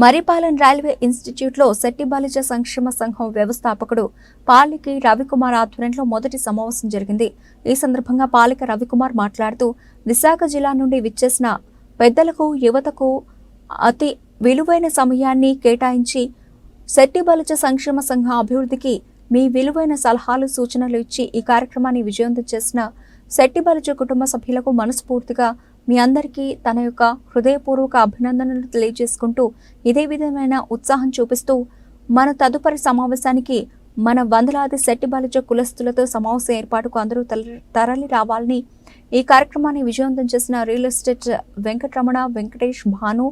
Maripalem railway ఇన్స్టిట్యూట్లో శెట్టి బాలిజ సంక్షేమ సంఘం వ్యవస్థాపకుడు పాలికి రవికుమార్ ఆధ్వర్యంలో మొదటి సమావేశం జరిగింది. ఈ సందర్భంగా పాలిక రవికుమార్ మాట్లాడుతూ విశాఖ జిల్లా నుండి విచ్చేసిన పెద్దలకు యువతకు అతి విలువైన సమయాన్ని కేటాయించి శెట్టి బాలిజ సంక్షేమ సంఘం అభివృద్ధికి మీ విలువైన సలహాలు సూచనలు ఇచ్చి ఈ కార్యక్రమాన్ని విజయవంతం చేసిన శెట్టి బాలిజ కుటుంబ సభ్యులకు మనస్ఫూర్తిగా మీ అందరికీ తన యొక్క హృదయపూర్వక అభినందనలు తెలియజేసుకుంటూ ఇదే విధమైన ఉత్సాహం చూపిస్తూ మన తదుపరి సమావేశానికి మన వందలాది శెట్టి బాలిజ కులస్తులతో సమావేశం ఏర్పాటుకు అందరూ తరలి తరలి రావాలని ఈ కార్యక్రమాన్ని విజయవంతం చేసిన రియల్ ఎస్టేట్ వెంకటరమణ వెంకటేష్ భాను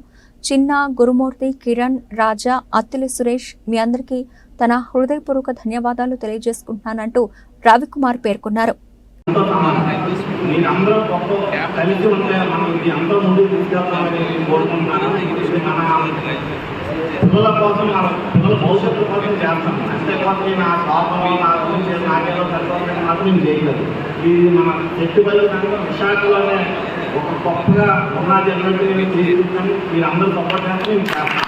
చిన్న గురుమూర్తి కిరణ్ రాజా అత్తిలి సురేష్ మీ అందరికీ తన హృదయపూర్వక ధన్యవాదాలు తెలియజేసుకుంటున్నానంటూ రవికుమార్ పేర్కొన్నారు. మీరు అందరం గొప్ప కలిసి ఉంటే మనం ఇది అందరూ ముందుకు తీసుకెళ్తామని నేను కోరుకుంటున్నాను. మన పిల్లల కోసం మన పిల్లల భవిష్యత్తు కోసం చేస్తాం అంతేకాదు నా స్వార్థం నా గురించి నాకేదో సరిపోతుంది మాత్రం మేము చేయలేదు. ఇది మన చెట్టుబడి కనుక విశాఖలోనే ఒక గొప్పగా ఉన్నది అన్నట్టు నేను తీసుకుంటాను అందరూ సపోర్ట్ చేస్తే మేము చేస్తాం